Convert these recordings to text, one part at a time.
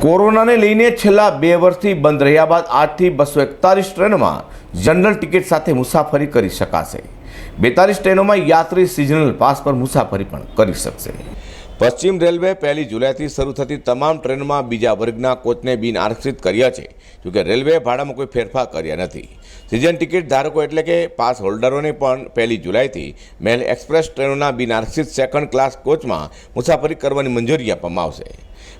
કોરોનાને લઈને છેલ્લા બે વર્ષથી બંધ રહ્યા બાદ આજથી બસો એકતાલીસ ટ્રેનમાં જનરલ ટિકિટ સાથે મુસાફરી કરી શકાશે. બેતાલીસ ટ્રેનોમાં યાત્રી સિઝનલ પાસ પર મુસાફરી પણ કરી શકશે. પશ્ચિમ રેલવે પહેલી જુલાઈથી શરૂ થતી તમામ ટ્રેનોમાં બીજા વર્ગના કોચને બિન આરક્ષિત કર્યા છે. જોકે રેલવે ભાડામાં કોઈ ફેરફાર કર્યા નથી. સિઝન ટિકિટ ધારકો એટલે કે પાસ હોલ્ડરોને પણ પહેલી જુલાઈથી મેલ એક્સપ્રેસ ટ્રેનોના બિન આરક્ષિત સેકન્ડ ક્લાસ કોચમાં મુસાફરી કરવાની મંજૂરી આપવામાં આવશે.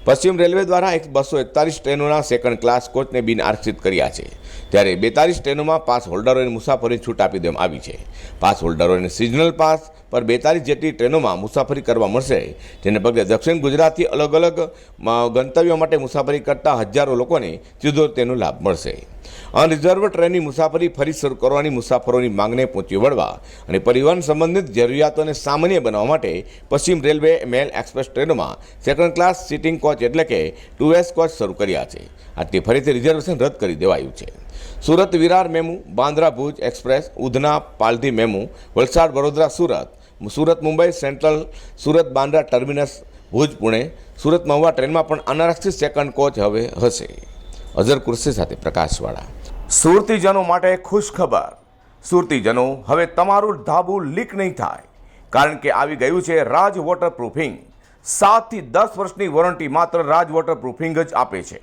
પશ્ચિમ રેલવે દ્વારા એક બસો એકતાલીસ ટ્રેનોના સેકન્ડ ક્લાસ કોચને બિન આરક્ષિત કર્યા છે. ત્યારે બેતાલીસ ટ્રેનોમાં પાસ હોલ્ડરોને મુસાફરી છૂટ આપી દેવામાં આવી છે. પાસ હોલ્ડરોને સિઝનલ પાસ પર બેતાલીસ જેટલી ટ્રેનોમાં મુસાફરી કરવા મળશે. જેને પગલે દક્ષિણ ગુજરાતથી અલગ અલગ ગંતવ્યો માટે મુસાફરી કરતા હજારો લોકોને સીધો તેનો લાભ મળશે. અનરિઝર્વ ટ્રેનની મુસાફરી ફરી શરૂ કરવાની મુસાફરોની માંગને પહોંચી વળવા અને પરિવહન સંબંધિત જરૂરિયાતોને સામાન્ય બનાવવા માટે પશ્ચિમ રેલવે મેલ એક્સપ્રેસ ટ્રેનોમાં સેકન્ડ ક્લાસ સિટિંગ કોચ એટલે કે ટુ એસ કોચ શરૂ કર્યા છે. આથી ફરીથી રિઝર્વેશન રદ કરી દેવાયું છે. Surat Virar MEMU, Bandra Bhuj express, Udhna Paldhi MEMU, Valsad Vadodara Surat Surat Mumbai central, Surat Bandra terminus, Bhuj Pune, Surat Mahuva ટ્રેનમાં પણ અનારક્ષિત સેકન્ડ કોચ હવે હશે. અઝર કુર્સી સાથે પ્રકાશવાળા. સુરતીજનો માટે ખુશ ખબર સુરતીજનો હવે તમારું ધાબું લીક નહીં થાય. કારણ કે આવી ગયું છે રાજ વોટરપ્રૂફિંગ સાતથી દસ વર્ષની વોરંટી માત્ર રાજ વોટરપ્રૂફિંગ જ આપે છે.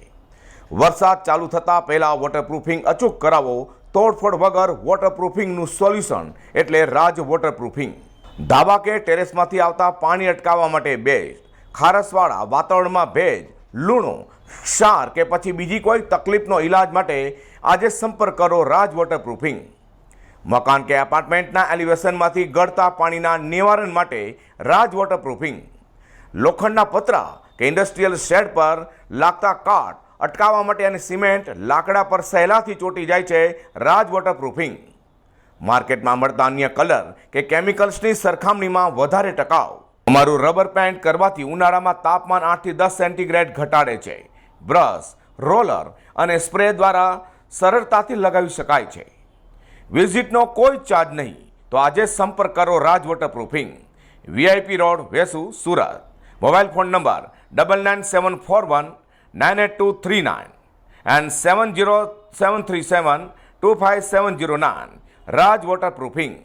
વરસાદ ચાલુ થતાં પહેલાં વોટરપ્રૂફિંગ અચૂક કરાવો, તોડફોડ વગર વોટરપ્રૂફિંગનું સોલ્યુશન એટલે રાજ વોટરપ્રૂફિંગ ધાબા કે ટેરેસમાંથી આવતા પાણી અટકાવવા માટે બેસ્ટ ખારસવાળા વાતાવરણમાં ભેજ લૂણો ક્ષાર કે પછી બીજી કોઈ તકલીફનો ઈલાજ માટે આજે સંપર્ક કરો રાજ વોટરપ્રૂફિંગ મકાન કે એપાર્ટમેન્ટના એલિવેશનમાંથી ગળતા પાણીના નિવારણ માટે રાજ વોટરપ્રૂફિંગ લોખંડના પતરા કે ઇન્ડસ્ટ્રીયલ શેડ પર લાગતા કાટ અટકાવવા માટે અને સિમેન્ટ લાકડા પર સહેલાથી ચોંટી જાય છે રાજ વોટરપ્રૂફિંગ માર્કેટમાં મળતા અન્ય કલર કે કેમિકલ્સની સરખામણીમાં વધારે ટકાઉ. અમારું રબર પેન્ટ કરવાથી ઉનાળામાં તાપમાન આઠથી દસ સેન્ટીગ્રેડ ઘટાડે છે. બ્રશ, રોલર અને સ્પ્રે દ્વારા સરળતાથી લગાવી શકાય છે. વિઝિટનો કોઈ ચાર્જ નહીં. તો આજે સંપર્ક કરો Raj waterproofing. VIP road, Vesu, Surat. Mobile phone number double nine seven four one nine eight two three nine and seven zero seven three seven two five seven zero nine Raj waterproofing.